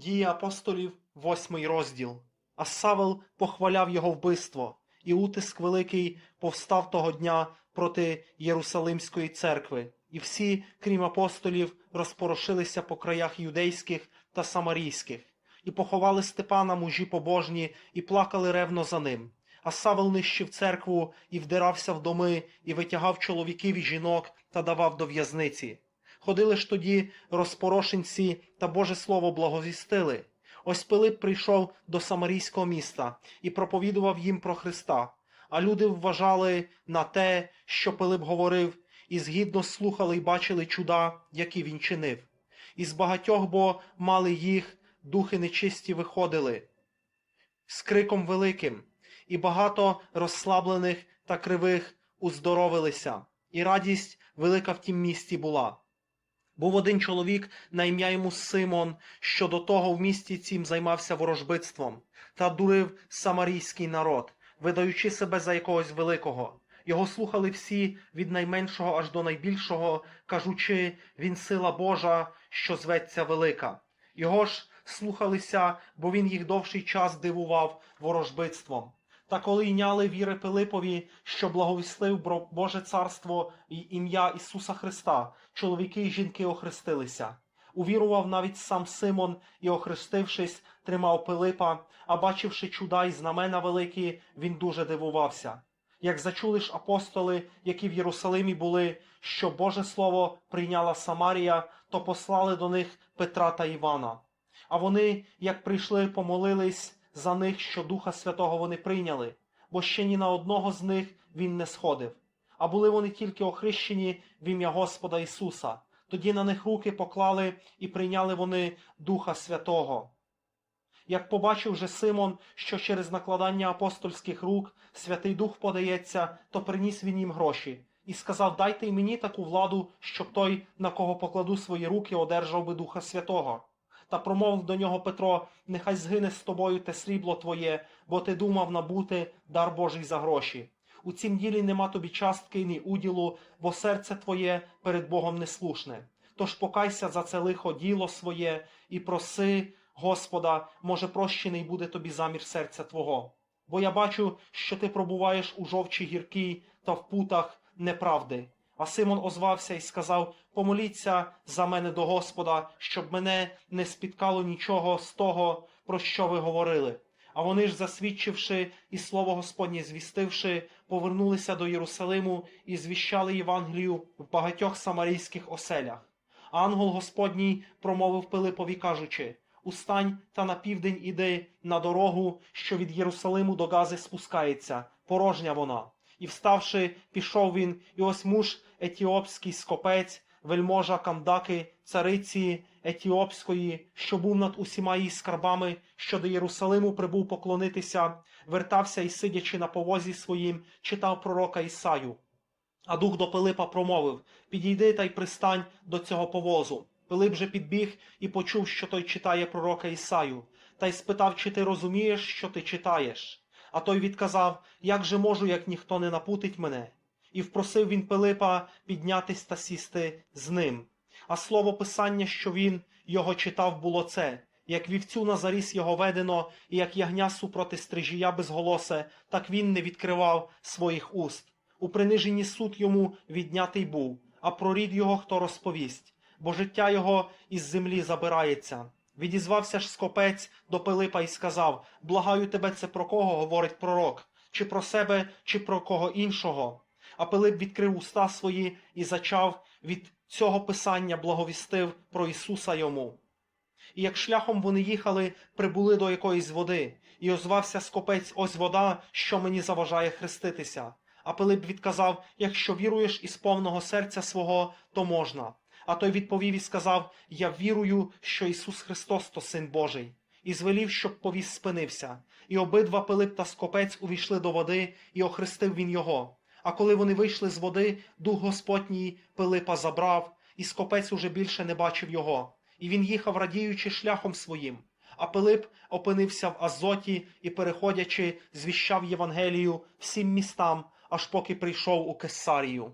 Дії апостолів, восьмий розділ. А Савел похваляв його вбивство, і утиск великий повстав того дня проти Єрусалимської церкви, і всі, крім апостолів, розпорошилися по краях юдейських та самарійських, і поховали Степана мужі побожні, і плакали ревно за ним. А Савел нищив церкву і вдирався в доми, і витягав чоловіків і жінок та давав до в'язниці. Ходили ж тоді розпорошенці та Боже Слово благовістили. Ось Пилип прийшов до Самарійського міста і проповідував їм про Христа. А люди вважали на те, що Пилип говорив, і згідно слухали й бачили чуда, які він чинив. Із багатьох бо мали їх, духи нечисті виходили з криком великим, і багато розслаблених та кривих уздоровилися, і радість велика в тім місті була. Був один чоловік на ім'я йому Симон, що до того в місті цім займався ворожбитством та дурив самарійський народ, видаючи себе за якогось великого. Його слухали всі від найменшого аж до найбільшого, кажучи, він сила Божа, що зветься велика. Його ж слухалися, бо він їх довший час дивував ворожбитством. Та коли йняли віри Пилипові, що благовістив Боже царство і ім'я Ісуса Христа, чоловіки і жінки охрестилися. Увірував навіть сам Симон і, охрестившись, тримав Пилипа, а бачивши чуда й знамена великі, він дуже дивувався. Як зачули ж апостоли, які в Єрусалимі були, що Боже Слово прийняла Самарія, то послали до них Петра та Івана. А вони, як прийшли, помолились за них, що Духа Святого вони прийняли, бо ще ні на одного з них він не сходив. А були вони тільки охрещені в ім'я Господа Ісуса. Тоді на них руки поклали і прийняли вони Духа Святого. Як побачив же Симон, що через накладання апостольських рук Святий Дух подається, то приніс він їм гроші і сказав: Дайте й мені таку владу, щоб той, на кого покладу свої руки, одержав би Духа Святого. Та промовив до нього Петро: Нехай згине з тобою те срібло твоє, бо ти думав набути дар Божий за гроші. У цім ділі нема тобі частки ні уділу, бо серце твоє перед Богом неслушне. Тож покайся за це лихо діло своє і проси Господа, може, прощений буде тобі замір серця твого. Бо я бачу, що ти пробуваєш у жовчі гіркій та в путах неправди. А Симон озвався і сказав: Помоліться за мене до Господа, щоб мене не спіткало нічого з того, про що ви говорили. А вони ж, засвідчивши і слово Господнє звістивши, повернулися до Єрусалиму і звіщали Євангелію в багатьох самарійських оселях. Ангел Господній промовив Пилипові, кажучи: Устань та на південь іди на дорогу, що від Єрусалиму до Гази спускається, порожня вона. І вставши, пішов він, і ось муж етіопський скопець, вельможа Кандаки, цариці Етіопської, що був над усіма її скарбами, що до Єрусалиму прибув поклонитися, вертався і, сидячи на повозі своїм, читав пророка Ісаю. А дух до Пилипа промовив: Підійди та й пристань до цього повозу. Пилип же підбіг і почув, що той читає пророка Ісаю, та й спитав, чи ти розумієш, що ти читаєш. А той відказав: Як же можу, як ніхто не напутить мене? І впросив він Пилипа піднятись та сісти з ним. А слово писання, що він його читав, було це: як вівцю на заріс його ведено, і як ягня супроти стрижія безголосе, так він не відкривав своїх уст. У приниженні суд йому віднятий був, а про рід його хто розповість, бо життя його із землі забирається. Відізвався ж скопець до Пилипа і сказав: Благаю тебе, це про кого говорить пророк, чи про себе, чи про кого іншого. А Пилип відкрив уста свої і зачав від цього писання благовістив про Ісуса йому. І як шляхом вони їхали, прибули до якоїсь води, і озвався скопець ось вода, що мені заважає хреститися. А Пилип відказав: Якщо віруєш із повного серця свого, то можна. А той відповів і сказав: Я вірую, що Ісус Христос то Син Божий, і звелів, щоб повіз спинився. І обидва Пилип та скопець увійшли до води, і охрестив він його. А коли вони вийшли з води, дух Господній Пилипа забрав, і скопець уже більше не бачив його. І він їхав, радіючи шляхом своїм. А Пилип опинився в Азоті і, переходячи, звіщав Євангелію всім містам, аж поки прийшов у Кесарію.